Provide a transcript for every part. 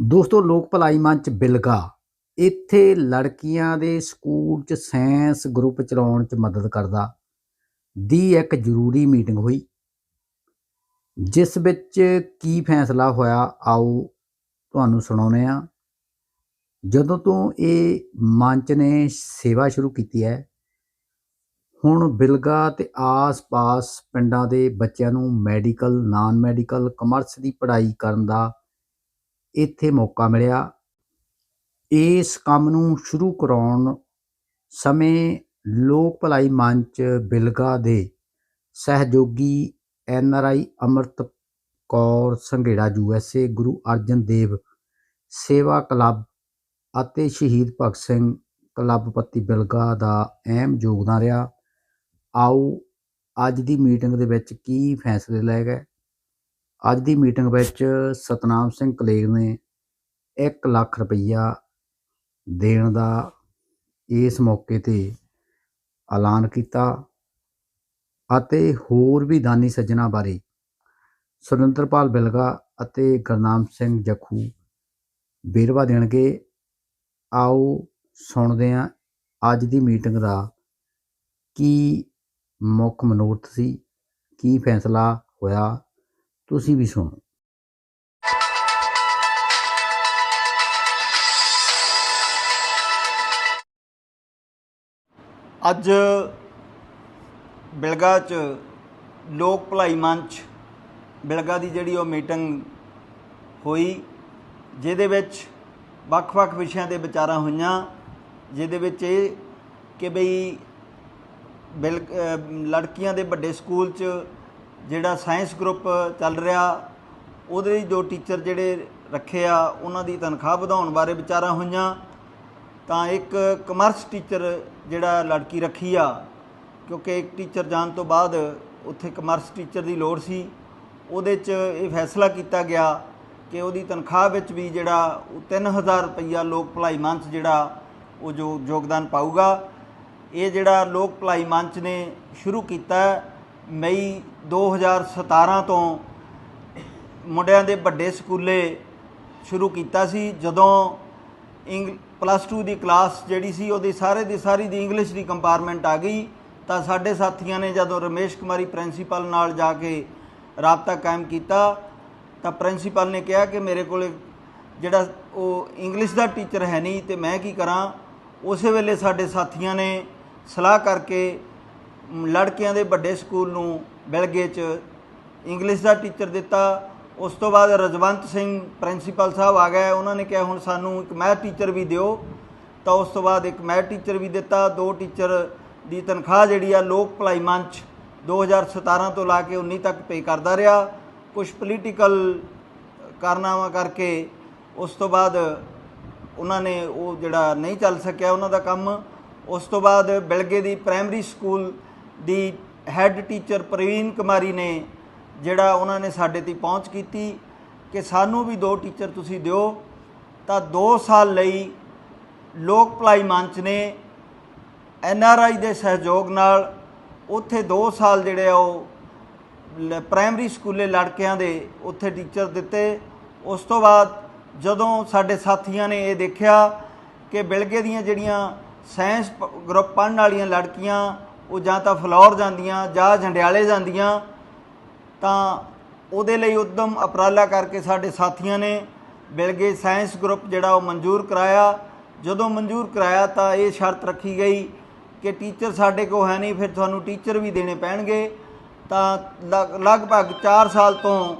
ਦੋਸਤੋ, ਲੋਕ ਭਲਾਈ ਮੰਚ ਬਿਲਗਾ। ਇੱਥੇ ਲੜਕੀਆਂ ਦੇ ਸਕੂਲ 'ਚ ਸਾਇੰਸ ਗਰੁੱਪ ਚਲਾਉਣ 'ਚ ਮਦਦ ਕਰਦਾ। ਦੀ ਇੱਕ ਜ਼ਰੂਰੀ ਮੀਟਿੰਗ ਹੋਈ, ਜਿਸ ਵਿੱਚ ਕੀ ਫੈਸਲਾ ਹੋਇਆ, ਆਓ ਤੁਹਾਨੂੰ ਸੁਣਾਉਂਦੇ ਆ ਜਦੋਂ ਤੋਂ ਇਹ ਮੰਚ ਨੇ ਸੇਵਾ ਸ਼ੁਰੂ ਕੀਤੀ ਹੈ, ਹੁਣ ਬਿਲਗਾ ਤੇ ਆਸ-ਪਾਸ ਪਿੰਡਾਂ ਦੇ ਬੱਚਿਆਂ ਨੂੰ ਮੈਡੀਕਲ, ਨਾਨ ਮੈਡੀਕਲ, ਕਮਰਸ ਦੀ ਪੜ੍ਹਾਈ ਕਰਨ ਦਾ ਇੱਥੇ ਮੌਕਾ ਮਿਲਿਆ। ਇਸ ਕੰਮ ਨੂੰ ਸ਼ੁਰੂ ਕਰਾਉਣ ਸਮੇਂ ਲੋਕ ਭਲਾਈ ਮੰਚ ਬਿਲਗਾ ਦੇ ਸਹਿਯੋਗੀ N R I Amrit Kaur Sanghera U S A, Guru Arjan Dev Seva club ਅਤੇ ਸ਼ਹੀਦ ਭਗਤ ਸਿੰਘ ਕਲੱਬ ਪੱਤੀ ਬਿਲਗਾ ਦਾ ਅਹਿਮ ਯੋਗਦਾਨ ਰਿਹਾ। ਆਓ ਅੱਜ ਦੀ ਮੀਟਿੰਗ ਦੇ ਵਿੱਚ ਕੀ ਫੈਸਲੇ ਲਏ ਗਏ? ਅੱਜ ਦੀ ਮੀਟਿੰਗ ਵਿੱਚ ਸਤਨਾਮ ਸਿੰਘ ਕਲੇਰ ਨੇ 1 ਲੱਖ ਰੁਪਈਆ ਦੇਣ ਦਾ ਇਸ ਮੌਕੇ ਤੇ ਐਲਾਨ ਕੀਤਾ ਅਤੇ ਹੋਰ ਵੀ ਦਾਨੀ ਸੱਜਣਾ ਬਾਰੇ ਸੁਰਿੰਦਰਪਾਲ ਬਿਲਗਾ ਅਤੇ ਗੁਰਨਾਮ ਸਿੰਘ ਜਖੂ ਵੇਰਵਾ ਦੇਣਗੇ। ਆਓ ਸੁਣਦੇ ਹਾਂ ਅੱਜ ਦੀ ਮੀਟਿੰਗ ਦਾ ਕੀ ਮੁੱਖ ਮਨੋਰਥ ਸੀ, ਕੀ ਫੈਸਲਾ ਹੋਇਆ ਤੁਸੀਂ ਵੀ ਸੁਣੋ। ਅੱਜ ਬਿਲਗਾ ਚ ਲੋਕ ਭਲਾਈ ਮੰਚ, ਬਿਲਗਾ ਦੀ ਜਿਹੜੀ ਉਹ ਮੀਟਿੰਗ ਹੋਈ, ਜਿਹਦੇ ਵਿੱਚ ਵੱਖ-ਵੱਖ ਵਿਸ਼ਿਆਂ ਦੇ ਵਿਚਾਰਾਂ ਹੋਈਆਂ, ਜਿਹਦੇ ਵਿੱਚ ਇਹ ਕਿ ਬਈ ਬਿਲ ਲੜਕੀਆਂ ਦੇ ਵੱਡੇ ਸਕੂਲ 'ਚ ਜਿਹੜਾ ਸਾਇੰਸ ਗਰੁੱਪ ਚੱਲ ਰਿਹਾ, ਉਹਦੇ ਲਈ ਜੋ ਟੀਚਰ ਜਿਹੜੇ ਰੱਖੇ ਆ, ਉਹਨਾਂ ਦੀ ਤਨਖਾਹ ਵਧਾਉਣ ਬਾਰੇ ਵਿਚਾਰਾਂ ਹੋਈਆਂ। ਤਾਂ ਇੱਕ ਕਮਰਸ ਟੀਚਰ ਜਿਹੜਾ ਲੜਕੀ ਰੱਖੀ ਆ, ਕਿਉਂਕਿ ਇੱਕ ਟੀਚਰ ਜਾਣ ਤੋਂ ਬਾਅਦ ਉੱਥੇ ਕਮਰਸ ਟੀਚਰ ਦੀ ਲੋੜ ਸੀ, ਉਹਦੇ 'ਚ ਇਹ ਫੈਸਲਾ ਕੀਤਾ ਗਿਆ ਕਿ ਉਹਦੀ ਤਨਖਾਹ ਵਿੱਚ ਵੀ ਜਿਹੜਾ ਉਹ 3000 ਰੁਪਈਆ ਲੋਕ ਭਲਾਈ ਮੰਚ ਜਿਹੜਾ, ਉਹ ਜੋ ਯੋਗਦਾਨ ਪਾਊਗਾ। ਇਹ ਜਿਹੜਾ ਲੋਕ ਭਲਾਈ ਮੰਚ ਨੇ ਸ਼ੁਰੂ ਕੀਤਾ ਮਈ 2017 ਤੋਂ ਮੁੰਡਿਆਂ ਦੇ ਵੱਡੇ ਸਕੂਲੇ ਸ਼ੁਰੂ ਕੀਤਾ ਸੀ, ਜਦੋਂ ਇੰਗ ਪਲੱਸ 2 ਦੀ ਕਲਾਸ ਜਿਹੜੀ ਸੀ, ਉਹਦੀ ਸਾਰੇ ਦੀ ਸਾਰੀ ਦੀ ਇੰਗਲਿਸ਼ ਦੀ ਕੰਪਾਰਟਮੈਂਟ ਆ ਗਈ। ਤਾਂ ਸਾਡੇ ਸਾਥੀਆਂ ਨੇ ਜਦੋਂ ਰਮੇਸ਼ ਕੁਮਾਰੀ ਪ੍ਰਿੰਸੀਪਲ ਨਾਲ ਜਾ ਕੇ ਰਾਬਤਾ ਕਾਇਮ ਕੀਤਾ, ਤਾਂ ਪ੍ਰਿੰਸੀਪਲ ਨੇ ਕਿਹਾ ਕਿ ਮੇਰੇ ਕੋਲੇ ਜਿਹੜਾ ਉਹ ਇੰਗਲਿਸ਼ ਦਾ ਟੀਚਰ ਹੈ ਨਹੀਂ ਤੇ ਮੈਂ ਕੀ ਕਰਾਂ? ਉਸੇ ਵੇਲੇ ਸਾਡੇ ਸਾਥੀਆਂ ਨੇ ਸਲਾਹ ਕਰਕੇ ਲੜਕਿਆਂ ਦੇ ਵੱਡੇ ਸਕੂਲ ਨੂੰ ਬਿਲਗੇ 'ਚ ਇੰਗਲਿਸ਼ ਦਾ ਟੀਚਰ ਦਿੱਤਾ। ਉਸ ਤੋਂ ਬਾਅਦ ਰਜਵੰਤ ਸਿੰਘ ਪ੍ਰਿੰਸੀਪਲ ਸਾਹਿਬ ਆ ਗਏ। ਉਹਨਾਂ ਨੇ ਕਿਹਾ, ਹੁਣ ਸਾਨੂੰ ਇੱਕ ਮੈਥ ਟੀਚਰ ਵੀ ਦਿਓ। ਤਾਂ ਉਸ ਤੋਂ ਬਾਅਦ ਇੱਕ ਮੈਥ ਟੀਚਰ ਵੀ ਦਿੱਤਾ। ਦੋ ਟੀਚਰ ਦੀ ਤਨਖਾਹ ਜਿਹੜੀ ਆ, ਲੋਕ ਭਲਾਈ ਮੰਚ 2017 ਤੋਂ ਲਾ ਕੇ 19 ਤੱਕ ਪੇ ਕਰਦਾ ਰਿਹਾ। ਕੁਝ ਪੋਲੀਟੀਕਲ ਕਾਰਨਾਮਾ ਕਰਕੇ ਉਸ ਤੋਂ ਬਾਅਦ ਉਹਨਾਂ ਨੇ ਉਹ ਜਿਹੜਾ ਨਹੀਂ ਚੱਲ ਸਕਿਆ ਉਹਨਾਂ ਦਾ ਕੰਮ। ਉਸ ਤੋਂ ਬਾਅਦ ਬਿਲਗੇ ਦੀ ਪ੍ਰਾਇਮਰੀ ਸਕੂਲ ਦੀ ਹੈੱਡ ਟੀਚਰ ਪ੍ਰਵੀਨ ਕੁਮਾਰੀ ਨੇ ਜਿਹੜਾ ਉਹਨਾਂ ਨੇ ਸਾਡੇ ਤੇ ਪਹੁੰਚ ਕੀਤੀ ਕਿ ਸਾਨੂੰ ਵੀ ਦੋ ਟੀਚਰ ਤੁਸੀਂ ਦਿਓ, ਤਾਂ 2 ਸਾਲ ਲਈ ਲੋਕ ਭਲਾਈ ਮੰਚ ਨੇ ਐਨ ਆਰ ਆਈ ਦੇ ਸਹਿਯੋਗ ਨਾਲ ਉੱਥੇ 2 ਸਾਲ ਜਿਹੜੇ ਆ ਉਹ ਲ- ਪ੍ਰਾਇਮਰੀ ਸਕੂਲੇ ਲੜਕਿਆਂ ਦੇ ਉੱਥੇ ਟੀਚਰ ਦਿੱਤੇ। ਉਸ ਤੋਂ ਬਾਅਦ ਜਦੋਂ ਸਾਡੇ ਸਾਥੀਆਂ ਨੇ ਇਹ ਦੇਖਿਆ ਕਿ ਬਿਲਗੇ ਦੀਆਂ ਜਿਹੜੀਆਂ ਸਾਇੰਸ ਗਰੁੱਪ ਪੜ੍ਹਨ ਵਾਲੀਆਂ ਲੜਕੀਆਂ ਉਹ ਜਾਂ ਤਾਂ ਫਲੌਰ ਜਾਂਦੀਆਂ, ਜਾਂ ਜੰਡਿਆਲੇ ਜਾਂਦੀਆਂ, ਤਾਂ ਉਹਦੇ ਲਈ ਉਦਮ ਉਪਰਾਲਾ ਕਰਕੇ ਸਾਡੇ ਸਾਥੀਆਂ ਨੇ ਬਿਲਗੇ ਸਾਇੰਸ ਗਰੁੱਪ ਜਿਹੜਾ ਉਹ ਮਨਜ਼ੂਰ ਕਰਾਇਆ। ਜਦੋਂ ਮਨਜ਼ੂਰ ਕਰਾਇਆ ਤਾਂ ਇਹ ਸ਼ਰਤ ਰੱਖੀ ਗਈ ਕਿ ਟੀਚਰ ਸਾਡੇ ਕੋਲ ਹੈ ਨਹੀਂ, ਫਿਰ ਤੁਹਾਨੂੰ ਟੀਚਰ ਵੀ ਦੇਣੇ ਪੈਣਗੇ। ਤਾਂ ਲਗ- ਲਗਭਗ 4 ਸਾਲ ਤੋਂ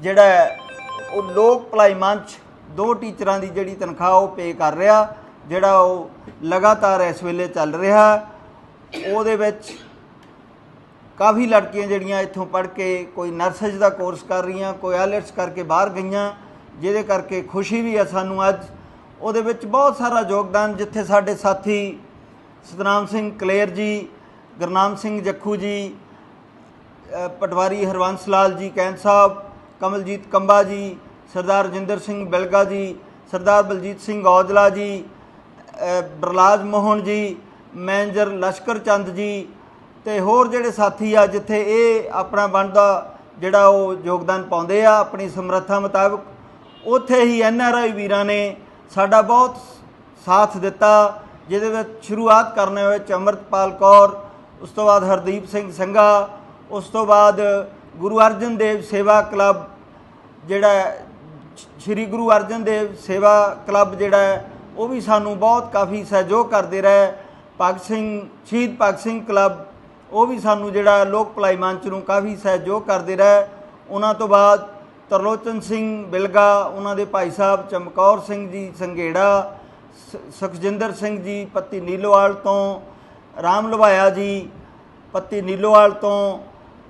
ਜਿਹੜਾ ਉਹ ਲੋਕ ਭਲਾਈ ਮੰਚ ਦੋ ਟੀਚਰਾਂ ਦੀ ਜਿਹੜੀ ਤਨਖਾਹ ਉਹ ਪੇ ਕਰ ਰਿਹਾ, ਜਿਹੜਾ ਉਹ ਲਗਾਤਾਰ ਇਸ ਵੇਲੇ ਚੱਲ ਰਿਹਾ। ਉਹਦੇ ਵਿੱਚ ਕਾਫੀ ਲੜਕੀਆਂ ਜਿਹੜੀਆਂ ਇੱਥੋਂ ਪੜ੍ਹ ਕੇ ਕੋਈ ਨਰਸਿਸ ਦਾ ਕੋਰਸ ਕਰ ਰਹੀਆਂ, ਕੋਈ ਆਇਲਟਸ ਕਰਕੇ ਬਾਹਰ ਗਈਆਂ, ਜਿਹਦੇ ਕਰਕੇ ਖੁਸ਼ੀ ਵੀ ਹੈ ਸਾਨੂੰ ਅੱਜ। ਉਹਦੇ ਵਿੱਚ ਬਹੁਤ ਸਾਰਾ ਯੋਗਦਾਨ ਜਿੱਥੇ ਸਾਡੇ ਸਾਥੀ ਸਤਨਾਮ ਸਿੰਘ ਕਲੇਰ ਜੀ, ਗੁਰਨਾਮ ਸਿੰਘ ਜੱਖੂ ਜੀ ਪਟਵਾਰੀ ਹਰਵੰਸ ਲਾਲ ਜੀ ਕੈਂਤ ਸਾਹਿਬ, ਕਮਲਜੀਤ ਕੰਬਾ ਜੀ, ਸਰਦਾਰ ਰਜਿੰਦਰ ਸਿੰਘ ਬਿਲਗਾ ਜੀ, ਸਰਦਾਰ ਬਲਜੀਤ ਸਿੰਘ ਔਜਲਾ ਜੀ ਬਰਲਾਜ ਮੋਹਨ ਜੀ ਮੈਨੇਜਰ ਲਸ਼ਕਰ ਚੰਦ ਜੀ ਤੇ ਹੋਰ ਜਿਹੜੇ ਸਾਥੀ ਆ ਜਿੱਥੇ ਇਹ ਆਪਣਾ ਬਣਦਾ ਜਿਹੜਾ ਉਹ ਯੋਗਦਾਨ ਪਾਉਂਦੇ ਆ ਆਪਣੀ ਸਮਰੱਥਾ ਮੁਤਾਬਕ, ਉੱਥੇ ਹੀ ਐਨ ਆਰ ਆਈ ਵੀਰਾਂ ਨੇ ਸਾਡਾ ਬਹੁਤ ਸਾਥ ਦਿੱਤਾ, ਜਿਹਦੇ ਵਿੱਚ ਸ਼ੁਰੂਆਤ ਕਰਨ ਵਿੱਚ ਅੰਮ੍ਰਿਤਪਾਲ ਕੌਰ, ਉਸ ਤੋਂ ਬਾਅਦ ਹਰਦੀਪ ਸਿੰਘ ਸੰਘਾ, ਉਸ ਤੋਂ ਬਾਅਦ ਗੁਰੂ ਅਰਜਨ ਦੇਵ ਸੇਵਾ ਕਲੱਬ ਜਿਹੜਾ ਸ਼੍ਰੀ ਗੁਰੂ ਅਰਜਨ ਦੇਵ ਸੇਵਾ ਕਲੱਬ ਜਿਹੜਾ ਉਹ ਵੀ ਸਾਨੂੰ ਬਹੁਤ ਕਾਫੀ ਸਹਿਯੋਗ ਕਰਦੇ ਰਹੇ। ਭਗਤ ਸਿੰਘ, ਸ਼ਹੀਦ ਭਗਤ ਸਿੰਘ ਕਲੱਬ, ਉਹ ਵੀ ਸਾਨੂੰ ਜਿਹੜਾ ਲੋਕ ਭਲਾਈ ਮੰਚ ਨੂੰ ਕਾਫੀ ਸਹਿਯੋਗ ਕਰਦੇ ਰਹੇ। ਉਹਨਾਂ ਤੋਂ ਬਾਅਦ ਤਰਲੋਚਨ ਸਿੰਘ ਬਿਲਗਾ, ਉਹਨਾਂ ਦੇ ਭਾਈ ਸਾਹਿਬ ਚਮਕੌਰ ਸਿੰਘ ਜੀ ਸੰਘੇੜਾ, ਸ- ਸੁਖਜਿੰਦਰ ਸਿੰਘ ਜੀ ਪੱਤੀ ਨੀਲੋਵਾਲ ਤੋਂ, ਰਾਮ ਲਵਾਇਆ ਜੀ ਪੱਤੀ ਨੀਲੋਵਾਲ ਤੋਂ,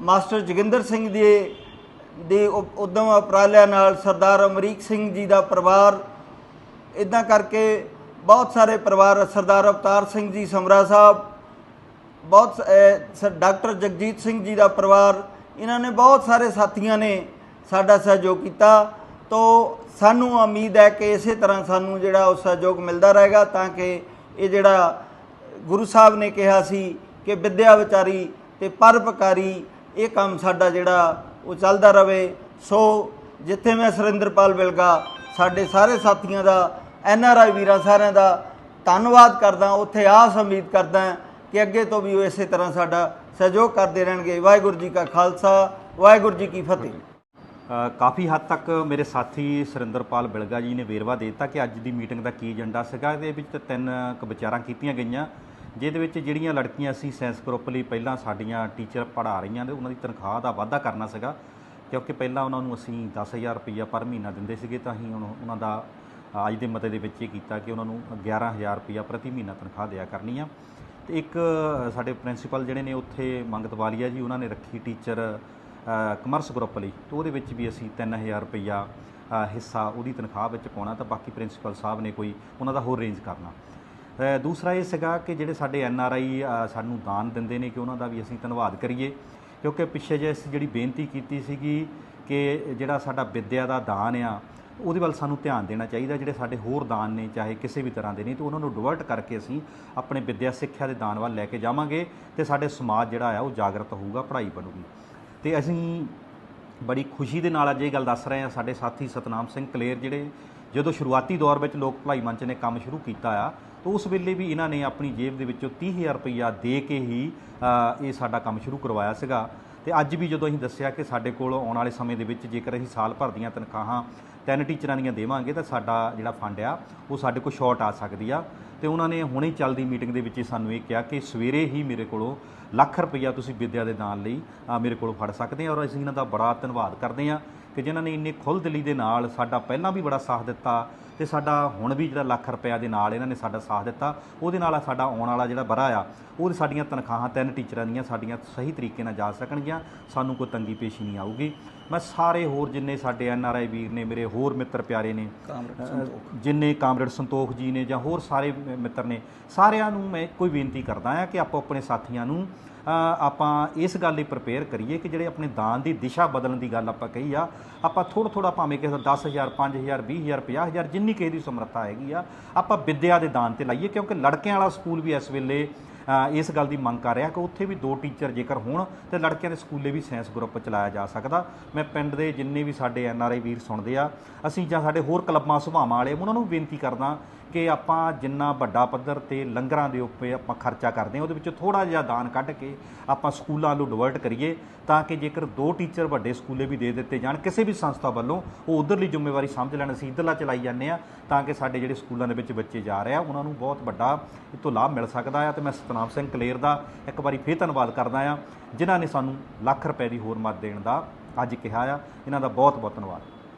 ਮਾਸਟਰ ਜੋਗਿੰਦਰ ਸਿੰਘ ਦੇ ਦੇ ਉ- ਉਦਮ ਉਪਰਾਲਿਆਂ ਨਾਲ ਸਰਦਾਰ ਅਮਰੀਕ ਸਿੰਘ ਜੀ ਦਾ ਪਰਿਵਾਰ। ਇਦਾਂ ਕਰਕੇ ਬਹੁਤ ਸਾਰੇ ਪਰਿਵਾਰ ਸਰਦਾਰ ਅਵਤਾਰ ਸਿੰਘ ਜੀ ਸਮਰਾ ਸਾਹਿਬ ਬਹੁਤ ਅਹ, ਡਾਕਟਰ ਜਗਜੀਤ ਸਿੰਘ ਜੀ ਦਾ ਪਰਿਵਾਰ ਇਹਨਾਂ ਨੇ ਬਹੁਤ ਸਾਰੇ ਸਾਥੀਆਂ ਨੇ ਸਾਡਾ ਸਹਿਯੋਗ ਕੀਤਾ। ਤੋ ਸਾਨੂੰ ਉਮੀਦ ਹੈ ਕਿ ਇਸੇ ਤਰ੍ਹਾਂ ਸਾਨੂੰ ਜਿਹੜਾ ਉਹ ਸਹਿਯੋਗ ਮਿਲਦਾ ਰਹੇਗਾ ਤਾਂ ਕਿ ਇਹ ਜਿਹੜਾ ਗੁਰੂ ਸਾਹਿਬ ਨੇ ਕਿਹਾ ਸੀ ਕਿ ਵਿਦਿਆ ਵਿਚਾਰੀ ਤੇ ਪਰਪਕਾਰੀ ਇਹ ਕੰਮ ਸਾਡਾ ਜਿਹੜਾ ਉਹ ਚੱਲਦਾ ਰਵੇ। ਸੋ ਜਿੱਥੇ ਮੈਂ ਸੁਰਿੰਦਰਪਾਲ ਬਿਲਗਾ ਸਾਡੇ ਸਾਰੇ ਸਾਥੀਆਂ ਦਾ ਐਨ ਆਰ ਆਈ ਵੀਰਾਂ ਸਾਰਿਆਂ ਦਾ ਧੰਨਵਾਦ ਕਰਦਾ, ਉੱਥੇ ਆਸ ਉਮੀਦ ਕਰਦਾ ਕਿ ਅੱਗੇ ਤੋਂ ਵੀ ਉਹ ਇਸੇ ਤਰ੍ਹਾਂ ਸਾਡਾ ਸਹਿਯੋਗ ਕਰਦੇ ਰਹਿਣਗੇ। ਵਾਹਿਗੁਰੂ ਜੀ ਕਾ ਖਾਲਸਾ, ਵਾਹਿਗੁਰੂ ਜੀ ਕੀ ਫਤਿਹ। ਕਾਫੀ ਹੱਦ ਤੱਕ ਮੇਰੇ ਸਾਥੀ ਸੁਰਿੰਦਰਪਾਲ ਬਿਲਗਾ ਜੀ ਨੇ ਵੇਰਵਾ ਦੇ ਦਿੱਤਾ ਕਿ ਅੱਜ ਦੀ ਮੀਟਿੰਗ ਦਾ ਕੀ ਏਜੰਡਾ ਸੀਗਾ। ਇਹਦੇ ਵਿੱਚ ਤਾਂ ਤਿੰਨ ਕੁ ਵਿਚਾਰਾਂ ਕੀਤੀਆਂ ਗਈਆਂ, ਜਿਹਦੇ ਵਿੱਚ ਜਿਹੜੀਆਂ ਲੜਕੀਆਂ ਅਸੀਂ ਸਾਇੰਸ ਗਰੁੱਪ ਲਈ ਪਹਿਲਾਂ ਸਾਡੀਆਂ ਟੀਚਰ ਪੜ੍ਹਾ ਰਹੀਆਂ ਨੇ, ਉਹਨਾਂ ਦੀ ਤਨਖਾਹ ਦਾ ਵਾਧਾ ਕਰਨਾ ਸੀਗਾ, ਕਿਉਂਕਿ ਪਹਿਲਾਂ ਉਹਨਾਂ ਨੂੰ ਅਸੀਂ 10000 ਰੁਪਈਆ ਪਰ ਮਹੀਨਾ ਦਿੰਦੇ ਸੀਗੇ, ਤਾਂ ਅਸੀਂ ਹੁਣ ਉਹਨਾਂ ਦਾ ਅੱਜ ਦੇ ਮਤੇ ਦੇ ਵਿੱਚ ਇਹ ਕੀਤਾ ਕਿ ਉਹਨਾਂ ਨੂੰ 11000 ਰੁਪਈਆ ਪ੍ਰਤੀ ਮਹੀਨਾ ਤਨਖਾਹ ਦਿਆ ਕਰਨੀ ਆ। ਤੇ ਇੱਕ ਸਾਡੇ ਪ੍ਰਿੰਸੀਪਲ ਜਿਹੜੇ ਨੇ ਉੱਥੇ ਮੰਗਤ ਵਾਲੀਆ ਜੀ, ਉਹਨਾਂ ਨੇ ਰੱਖੀ ਟੀਚਰ ਕਮਰਸ ਗਰੁੱਪ ਲਈ। ਤੇ ਉਹਦੇ ਵਿੱਚ ਵੀ ਅਸੀਂ 3000 ਰੁਪਈਆ ਹਿੱਸਾ ਉਹਦੀ ਤਨਖਾਹ ਵਿੱਚ ਪਾਉਣਾ ਤਾਂ ਬਾਕੀ ਪ੍ਰਿੰਸੀਪਲ ਸਾਹਿਬ ਨੇ ਕੋਈ ਉਹਨਾਂ ਦਾ ਹੋਰ ਰੇਂਜ ਕਰਨਾ। ਦੂਸਰਾ ਇਹ ਸੀਗਾ ਕਿ ਜਿਹੜੇ ਸਾਡੇ ਐਨ ਆਰ ਆਈ ਸਾਨੂੰ ਦਾਨ ਦਿੰਦੇ ਨੇ ਕਿ ਉਹਨਾਂ ਦਾ ਵੀ ਅਸੀਂ ਧੰਨਵਾਦ ਕਰੀਏ। ਕਿਉਂਕਿ ਪਿੱਛੇ ਜੇ ਅਸੀਂ ਜਿਹੜੀ ਬੇਨਤੀ ਕੀਤੀ ਸੀਗੀ ਕਿ ਜਿਹੜਾ ਸਾਡਾ ਵਿੱਦਿਆ ਦਾ ਦਾਨ ਆ ਉਹਦੇ ਵੱਲ ਸਾਨੂੰ ਧਿਆਨ ਦੇਣਾ ਚਾਹੀਦਾ, ਜਿਹੜੇ ਸਾਡੇ ਹੋਰ ਦਾਨ ਨੇ, ਚਾਹੇ ਕਿਸੇ ਵੀ ਤਰ੍ਹਾਂ ਦੇ ਨੇ, ਤੇ ਉਹਨਾਂ ਨੂੰ ਡਿਵਰਟ ਕਰਕੇ ਅਸੀਂ ਆਪਣੇ ਵਿੱਦਿਆ ਸਿੱਖਿਆ ਦੇ ਦਾਨ ਵੱਲ ਲੈ ਕੇ ਜਾਵਾਂਗੇ ਤੇ ਸਾਡੇ ਸਮਾਜ ਜਿਹੜਾ ਆ, ਉਹ ਜਾਗਰਤ ਹੋਊਗਾ, ਪੜ੍ਹਾਈ ਬਣੂਗੀ। ਤੇ ਅਸੀਂ ਬੜੀ ਖੁਸ਼ੀ ਦੇ ਨਾਲ ਅੱਜ ਇਹ ਗੱਲ ਦੱਸ ਰਹੇ ਹਾਂ, ਸਾਡੇ ਸਾਥੀ ਸਤਨਾਮ ਸਿੰਘ ਕਲੇਰ ਜਿਹੜੇ, ਜਦੋਂ ਸ਼ੁਰੂਆਤੀ ਦੌਰ ਵਿੱਚ ਲੋਕ ਭਲਾਈ ਮੰਚ ਨੇ ਕੰਮ ਸ਼ੁਰੂ ਕੀਤਾ ਆ, ਤਾਂ ਉਸ ਵੇਲੇ ਵੀ ਇਹਨਾਂ ਨੇ ਆਪਣੀ ਜੇਬ ਦੇ ਵਿੱਚੋਂ 30000 ਰੁਪਈਆ ਦੇ ਕੇ ਹੀ ਇਹ ਸਾਡਾ ਕੰਮ ਸ਼ੁਰੂ ਕਰਵਾਇਆ ਸੀਗਾ। ਤੇ ਅੱਜ ਵੀ ਜਦੋਂ ਅਸੀਂ ਦੱਸਿਆ ਕਿ ਸਾਡੇ ਕੋਲ ਆਉਣ ਵਾਲੇ ਸਮੇਂ ਦੇ ਵਿੱਚ ਜੇਕਰ ਅਸੀਂ ਸਾਲ ਭਰ ਦੀਆਂ ਤਨਖਾਹਾਂ ਤਿੰਨ ਟੀਚਰਾਂ ਦੀਆਂ ਦੇਵਾਂਗੇ, ਤਾਂ ਸਾਡਾ ਜਿਹੜਾ ਫੰਡ ਆ, ਉਹ ਸਾਡੇ ਕੋਲ ਸ਼ਾਰਟ ਆ ਸਕਦੀ ਆ। ਤੇ ਉਹਨਾਂ ਨੇ ਹੁਣੇ ਚੱਲਦੀ ਮੀਟਿੰਗ ਦੇ ਵਿੱਚ ਹੀ ਸਾਨੂੰ ਇਹ ਕਿਹਾ ਕਿ ਸਵੇਰੇ ਹੀ ਮੇਰੇ ਕੋਲੋਂ ਲੱਖ ਰੁਪਈਆ ਤੁਸੀਂ ਵਿਦਿਆ ਦੇ ਦਾਨ ਲਈ ਮੇਰੇ ਕੋਲੋਂ ਫੜ ਸਕਦੇ ਆ। ਔਰ ਅਸੀਂ ਇਹਨਾਂ ਦਾ ਬੜਾ ਧੰਨਵਾਦ ਕਰਦੇ ਆ ਕਿ ਜਿਨ੍ਹਾਂ ਨੇ ਇੰਨੇ ਖੁੱਲ੍ਹ ਖੁੱਲ੍ਹਦਿਲੀ ਦੇ ਨਾਲ ਸਾਡਾ ਪਹਿਲਾਂ ਵੀ ਬੜਾ ਸਾਥ ਦਿੱਤਾ ਤੇ ਸਾਡਾ ਹੁਣ ਵੀ ਜਿਹੜਾ ਲੱਖ ਰੁਪਇਆ ਦੇ ਨਾਲ ਇਹਨਾਂ ਨੇ ਸਾਡਾ ਸਾਥ ਦਿੱਤਾ, ਉਹਦੇ ਨਾਲ ਸਾਡਾ ਆਉਣ ਵਾਲਾ ਜਿਹੜਾ ਬਰਾ ਆ ਉਹ ਸਾਡੀਆਂ ਤਨਖਾਹਾਂ ਤਿੰਨ ਟੀਚਰਾਂ ਦੀਆਂ ਸਾਡੀਆਂ ਸਹੀ ਤਰੀਕੇ ਨਾਲ ਜਾ ਸਕਣਗੀਆਂ, ਸਾਨੂੰ ਕੋਈ ਤੰਗੀ ਪੇਸ਼ੀ ਨਹੀਂ ਆਊਗੀ। ਮੈਂ ਸਾਰੇ ਹੋਰ ਜਿੰਨੇ ਸਾਡੇ ਐਨ ਆਰ ਆਈ ਵੀਰ ਨੇ ਮੇਰੇ ਹੋਰ ਮਿੱਤਰ ਪਿਆਰੇ ਨੇ ਜਿੰਨੇ ਕਾਮਰੇਡ ਸੰਤੋਖ ਜੀ ਨੇ ਜਾਂ ਹੋਰ ਸਾਰੇ ਮਿੱਤਰ ਨੇ ਸਾਰਿਆਂ ਨੂੰ ਮੈਂ ਕੋਈ ਬੇਨਤੀ ਕਰਦਾ ਆ ਕਿ ਆਪੋ ਆਪਣੇ ਸਾਥੀਆਂ ਨੂੰ ਆਪਾਂ ਇਸ ਗੱਲ ਲਈ ਪ੍ਰਪੇਅਰ ਕਰੀਏ ਕਿ ਜਿਹੜੇ ਆਪਣੇ ਦਾਨ ਦੀ ਦਿਸ਼ਾ ਬਦਲਣ ਦੀ ਗੱਲ ਆਪਾਂ ਕਹੀ ਆ ਆਪਾਂ ਥੋੜਾ ਥੋੜਾ ਭਾਵੇਂ ਕਿਸੇ ਦਾ 10000 5000 20000 50000 ਜਿੰਨੀ ਕਿਸੇ ਦੀ ਸਮਰੱਥਾ ਹੈਗੀ ਆ ਆਪਾਂ ਵਿਦਿਆ ਦੇ ਦਾਨ ਤੇ ਲਾਈਏ ਕਿਉਂਕਿ ਲੜਕਿਆਂ ਵਾਲਾ ਸਕੂਲ ਵੀ ਇਸ ਵੇਲੇ ਇਸ ਗੱਲ ਦੀ ਮੰਗ ਕਰ ਰਿਹਾ ਕਿ ਉੱਥੇ ਵੀ ਦੋ ਟੀਚਰ ਜੇਕਰ ਹੋਣ ਤੇ ਲੜਕਿਆਂ ਦੇ ਸਕੂਲੇ ਵੀ ਸਾਇੰਸ ਗਰੁੱਪ ਚਲਾਇਆ ਜਾ ਸਕਦਾ। ਮੈਂ ਪਿੰਡ ਦੇ ਜਿੰਨੇ ਵੀ ਸਾਡੇ ਐਨ ਆਰ ਆਈ ਵੀਰ ਸੁਣਦੇ ਆ, ਅਸੀਂ ਜਾਂ ਸਾਡੇ ਹੋਰ ਕਲੱਬਾਂ ਸੁਭਾਵਾਂ ਵਾਲੇ ਉਹਨਾਂ ਨੂੰ ਬੇਨਤੀ ਕਰਦਾ ਕਿ ਆਪਾਂ ਜਿੰਨਾ ਵੱਡਾ ਪੱਧਰ ਤੇ ਲੰਗਰਾਂ ਦੇ ਉੱਪਰ ਆਪਾਂ ਖਰਚਾ ਕਰਦੇ ਹਾਂ, ਉਹਦੇ ਵਿੱਚੋਂ ਥੋੜਾ ਜਿਹਾ ਦਾਨ ਕੱਢ ਕੇ ਆਪਾਂ ਸਕੂਲਾਂ ਨੂੰ ਡਿਵਰਟ ਕਰੀਏ ਤਾਂ ਕਿ ਜੇਕਰ ਦੋ ਟੀਚਰ ਵੱਡੇ ਸਕੂਲੇ ਵੀ ਦੇ ਦਿੱਤੇ ਜਾਣ, ਕਿਸੇ ਵੀ ਸੰਸਥਾ ਵੱਲੋਂ, ਉਹ ਉਧਰਲੀ ਜ਼ਿੰਮੇਵਾਰੀ ਸਮਝ ਲੈਣ, ਅਸੀਂ ਇੱਧਰਲਾ ਚਲਾਈ ਜਾਂਦੇ ਆ ਤਾਂ ਕਿ ਸਾਡੇ ਜਿਹੜੇ ਸਕੂਲਾਂ ਦੇ ਵਿੱਚ ਬੱਚੇ ਜਾ ਰਹੇ ਆ, ਉਹਨਾਂ ਨੂੰ ਬਹੁਤ ਵੱਡਾ ਇਹ ਤੋਂ ਲਾਭ ਮਿਲ ਸਕਦਾ ਆ। ਤੇ ਮੈਂ ਸਤਨਾਮ ਸਿੰਘ ਕਲੇਰ ਦਾ ਇੱਕ ਵਾਰੀ ਫੇਰ ਧੰਨਵਾਦ ਕਰਦਾ ਆ, ਜਿਨ੍ਹਾਂ ਨੇ ਸਾਨੂੰ ਲੱਖ ਰੁਪਏ ਦੀ ਹੋਰ ਮਦਦ ਦੇਣ ਦਾ ਅੱਜ ਕਿਹਾ ਆ। ਇਹਨਾਂ ਦਾ ਬਹੁਤ ਬਹੁਤ ਧੰਨਵਾਦ।